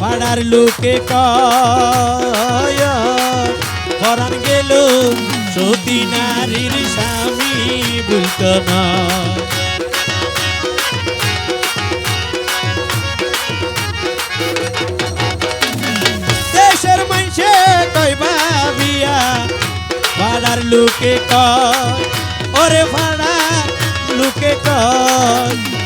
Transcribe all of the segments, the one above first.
পাড়ার লোকে পরাণ গেল সতী নারীর স্বামী বলত না দেশের মানুষে কই ভাবিয়া পাড়ার লোকে ওরে পাড়ার লোকে কয়।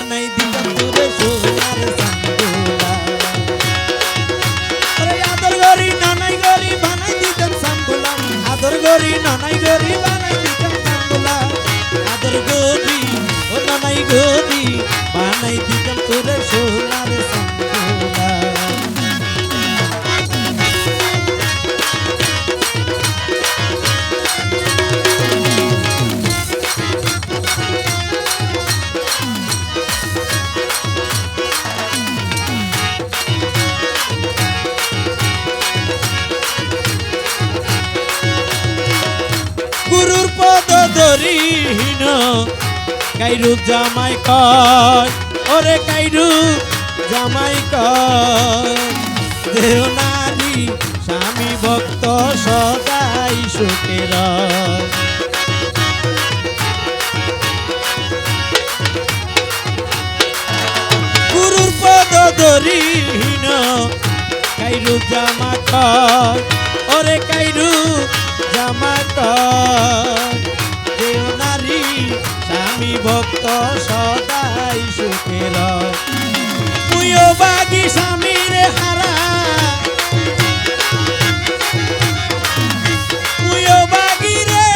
nahi কাইরু জামাই কয়, ওরে কাইরু জামাই কয়। নারী, স্বামী ভক্ত সদাই সুখের। গুরুর পদ ধরিহীন, কাইরু জামা কয়, ওরে কাইরু জামা কয়। ভক্ত সদাই সুখের তুইও বাগি স্বামীর হারা। তুইও বাগি রে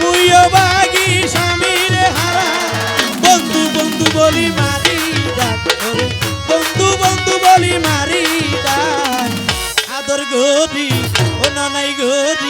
তুইও বাগি স্বামীর হারা। বন্ধু বন্ধু বলি মারি বন্ধু বন্ধু বলি মারি আদর গরি ও নানাই গরি